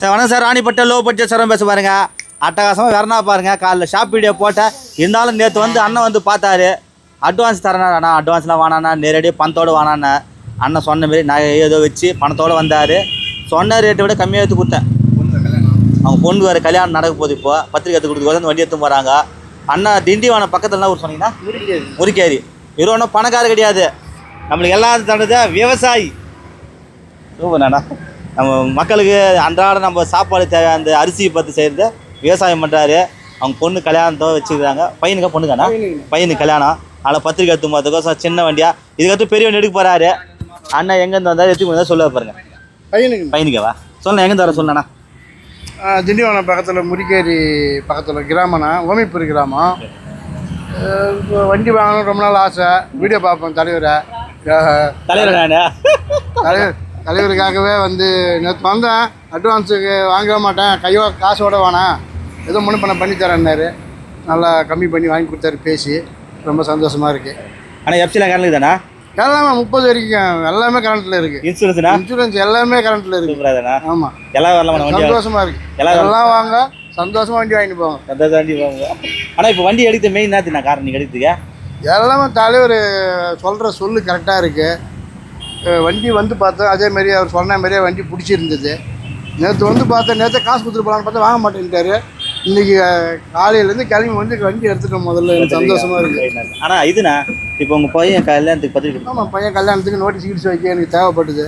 Sir வணக்கம் sir ராணிப்பட்ட low budget sir பேச பாருங்க அட்டகாசமாக வரனா பாருங்க காலைல ஷாப் வீடியோ போட்டேன். இருந்தாலும் நேற்று வந்து அண்ணன் வந்து பார்த்தாரு. அட்வான்ஸ் தரேன் அண்ணா அட்வான்ஸ்லாம் வேணாண்ணா நேரடியாக பணத்தோடு வானாண்ணா அண்ணன் சொன்ன மாரி நான் ஏதோ வச்சு பணத்தோடு வந்தார். சொன்ன ரேட்டை விட கம்மியாக எடுத்து கொடுத்தேன். அவங்க பொண்ணு வேறு கல்யாணம் நடக்க போகுது இப்போ. பத்திரிக்கை எடுத்து கொடுத்து வந்து வண்டி எடுத்து போகிறாங்க அண்ணா திண்டிவானம் பக்கத்தில் ஒரு சொன்னீங்கன்னா? முறிக்கேரி இவர் ஒன்றும் பணக்காரர் கிடையாது. நம்மளுக்கு எல்லாம் தந்தது விவசாயி. சூப்பர் அண்ணா. நம்ம மக்களுக்கு அன்றாட நம்ம சாப்பாடு தேவை அந்த அரிசி பற்றி செய்கிறது விவசாயம் பண்ணுறாரு அவங்க பொண்ணு கல்யாணத்தோ வச்சுக்கிறாங்க. பையனுக்கா பொண்ணுக்காண்ணா பையனுக்கு. கல்யாணம். அதில் பத்திரிக்கை எடுத்து போகிறதுக்கோசம் சின்ன வண்டியா? இதுக்கடுத்து பெரிய வண்டி எடுக்க போகிறாரு அண்ணன் எங்கேருந்து வந்தால் எடுத்து வந்தால் சொல்ல பாருங்க. பையனுக்கு. பையனுக்கேவா? சொல்லணும் எங்கேருந்து வர சொல்லணா ஆ, திண்டிவனம் பக்கத்தில் முரிக்கேரி பக்கத்தில் கிராமம்ண்ணா. ஓமிப்பூர் கிராமம். வண்டி வாங்கணும் ரொம்ப நாள் ஆசை. வீடியோ பார்ப்பேன் தலைவரை. தலைவர் நான்? தலைவர். தலைவருக்காகவே வந்து நேற்று வந்தேன். அட்வான்ஸுக்கு வாங்கவே மாட்டேன். கையோ காசோட வேணாம் ஏதோ முன்ன பண்ண பண்ணி தரேன்னாரு. நல்லா கம்மி பண்ணி வாங்கி கொடுத்தாரு பேசி. ரொம்ப சந்தோஷமாக இருக்குது ஆனால் எஃப்சிலாம் கரலுக்கு தானே எல்லாமே முப்பது வரைக்கும். எல்லாமே கரண்ட்டில் இருக்குது இன்சூரன்ஸ்னா இன்சூரன்ஸ் எல்லாமே கரண்ட்டில் இருக்குது தானே ஆமாம் எல்லாம் வரலாம் சந்தோஷமாக இருக்குது எல்லாம் எல்லாம் வாங்க. சந்தோஷமாக வண்டி வாங்கிட்டு போங்க சந்தோஷம் வண்டி வாங்க ஆனால் இப்போ வண்டி எடுத்து மெயின் நேரத்து நான் காரணம் நீங்கள் எடுத்துக்க? எல்லாமே தலைவர் சொல்கிற சொல்லு கரெக்டாக இருக்குது வண்டி வந்து பார்த்தேன் அதே மாதிரி அவர் சொன்ன மாதிரியே வண்டி பிடிச்சிருந்தது. நேற்று வந்து பார்த்தேன் நேற்று காசு கொடுத்துட்டு போகலான்னு பார்த்தா வாங்க மாட்டேன்ட்டாரு. இன்றைக்கி காலையிலேருந்து கிளம்பி வந்து வண்டி எடுத்துட்டோம் முதல்ல. எனக்கு சந்தோஷமாக இருக்குது ஆனால் இதுண்ணா இப்போ உங்கள் பையன் கல்யாணத்துக்கு பத்திரிக்கை ஆமாம் பையன் கல்யாணத்துக்கு நோட்டீஸ் கீடிஸ் வைக்க எனக்கு தேவைப்பட்டது.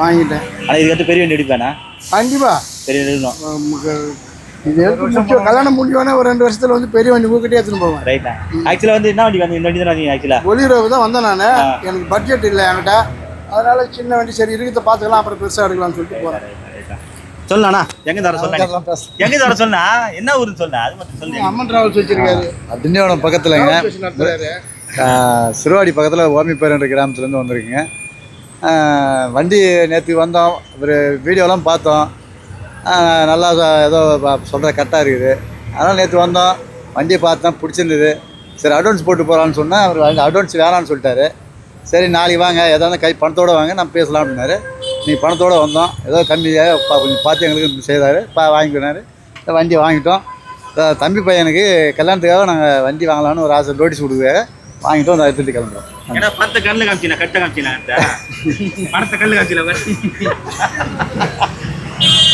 வாங்கிட்டேன். ஆனால் இதுக்கடுத்து பெரிய வண்டி எடுப்பேண்ணா கண்டிப்பாக பெரிய எடுக்கணும் இது முடிச்சோம் கல்யாணம் முடிஞ்சோடனே ஒரு ரெண்டு வருஷத்தில் வந்து பெரிய வண்டி உங்ககிட்டே எடுத்துன்னு போவேன். ரைட்டா ஆக்சுவலாக வந்து என்ன வண்டி வந்து இந்த வண்டி தான் வந்தீங்க ஆக்சுவலாக ஒளிரவு தான் வந்தேன் நான். எனக்கு பட்ஜெட் இல்லை என்கிட்ட. அதனால சின்ன வண்டி சரி இருக்கிறத பார்த்துக்கலாம் அப்புறம் பெருசாக எடுக்கலாம்னு சொல்லிட்டு போகிறேன் சொல்லண்ணா எங்க தர சொன்ன எங்க தர சொன்னா என்ன ஊருன்னு சொன்ன அது மட்டும் சொல்லு அம்மன் டிராவல்ஸ் வச்சிருக்காரு. திண்டிவனம் பக்கத்துலங்க சிறுவாடி பக்கத்தில் ஓமிப்பேர் கிராமத்துலேருந்து வந்திருக்குங்க. வண்டி நேற்று வந்தோம். ஒரு வீடியோலாம் பார்த்தோம். நல்லா ஏதோ சொல்கிற கரெக்டாக இருக்குது. அதனால் நேற்று வந்தோம். வண்டியை பார்த்தோம் பிடிச்சிருந்தது. சரி அட்வான்ஸ் போட்டு போகலான்னு சொன்னால் அவர் அட்வான்ஸ் வேணான்னு சொல்லிட்டாரு. சரி நாளைக்கு வாங்க எதாவது கை பணத்தோடு வாங்க நம்ம பேசலாம் அப்படின்னாரு. நீ பணத்தோட வந்தோம். ஏதோ கம்மியாக பா- கொஞ்சம் பார்த்து எங்களுக்கு செய்தார். பா வாங்கிக்கினாரு வண்டி வாங்கிட்டோம். தம்பி பையனுக்கு கல்யாணத்துக்காக நாங்கள் வண்டி வாங்கலாம்னு ஒரு ஆசை நோட்டீஸ் கொடுக்குறாங்க வாங்கிட்டோம் அதை எடுத்துட்டு கிளம்புறோம். ஏன்னா பத்து கல்லு காமிச்சினா கட்ட காமிச்சினா பணத்தை கல்லு காமிச்சினா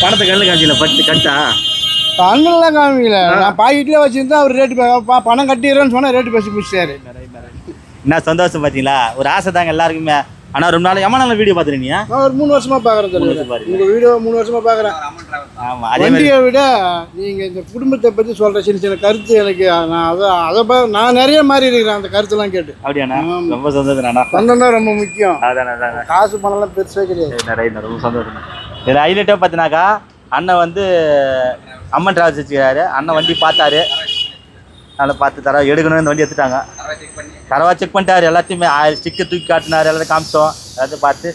பணத்தை கல்லு காமிச்சில பத்து கட்டா? கண்ணுலாம் காமிக்கல. நான் பாக்கெட்லேயே வச்சிருந்தா அவர் ரேட்டு பணம் கட்டிடுறேன்னு சொன்னால் ரேட்டு பேசி முடிச்சிட்டாரு. என்ன சந்தோஷம் பார்த்தீங்களா ஒரு ஆசை தாங்க எல்லாருக்குமே. ஆனா ரொம்ப நாள் எம்மா நாள் வீடியோ பார்த்துருந்தீங்க நான் ஒரு மூணு வருஷமா பார்க்குறேன். உங்கள் வீடியோ மூணு வருஷமா பார்க்குறேன் ஆமா அதே வண்டியை விட நீங்கள் இந்த குடும்பத்தை பற்றி சொல்கிற சின்ன சின்ன கருத்து எனக்கு நான் அதை அதை பா நான் நிறைய மாறி இருக்கிறேன் அந்த கருத்துலாம் கேட்டு. அப்படியாண்ணா? ரொம்ப சந்தோஷம் அண்ணா ரொம்ப முக்கியம். அதான் காசு பணம்லாம் பெருசாக கிடையாது. ரொம்ப சந்தோஷம் இதில் ஹைலைட்டாக பார்த்தினாக்கா அண்ணன் வந்து அம்மன் டிராவல்ஸ் வச்சுக்கிறாரு அண்ணன் வண்டி பார்த்தாரு. நல்லா பார்த்து தர எடுக்கணும்னு வண்டி எடுத்துட்டாங்க. தரவா செக் பண்ணிட்டாரு. எல்லாத்தையுமே ஸ்டிக்கர் தூக்கி காட்டினார். எல்லாத்தையும் காமிச்சோம். எல்லாத்தையும் பார்த்து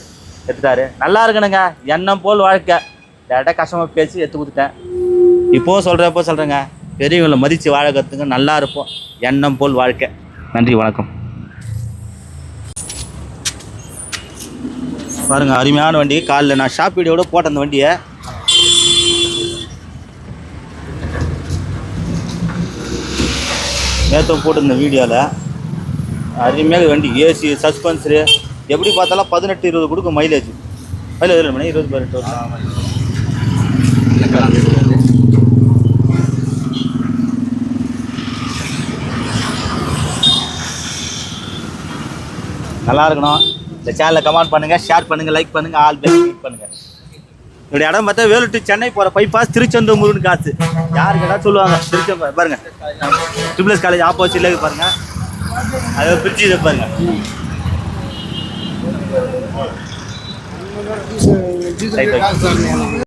எடுத்துட்டாரு. நல்லா இருக்கணுங்க. எண்ணம் போல் வாழ்க்கை. டேரெக்டாக கஷ்டமாக பேசி எடுத்து கொடுத்துட்டேன். இப்போவும் சொல்கிறப்போ சொல்கிறேங்க பெரியவங்களை மதித்து வாழ கற்றுங்க நல்லா இருப்போம். எண்ணம் போல் வாழ்க்கை. நன்றி வணக்கம். பாருங்க அருமையான வண்டி. காலைல நான் ஷாப் வீடியோட போட்டேன் அந்த வண்டியை. நேற்று போட்டிருந்த வீடியோவில் அருமையாக வண்டி. ஏசி சஸ்பென்சரு எப்படி பார்த்தாலும் பதினெட்டு இருபது கொடுக்கும் மைலேஜ் மைலேஜ் இல்லை மணி? இருபது பதினெட்டு வருஷம். நல்லா இருக்கணும். இந்த சேனலை கமெண்ட் பண்ணுங்கள் ஷேர் பண்ணுங்கள் லைக் பண்ணுங்கள் ஆல் பெல் கிளிக் பண்ணுங்கள் என்னுடைய இடம் பார்த்தா வேலூர் டு சென்னை போகிற பைபாஸ் திருச்செந்தூர்னு காசு. யார் கேட்டால் சொல்லுவாங்க திருச்செந்தூர் பாருங்கள் ட்ரிபிள்எஸ் காலேஜ் ஆப்போசிட்டில் இருக்கு அது அதை பிரிட்ஜ் இதை பாருங்கள் Thank you.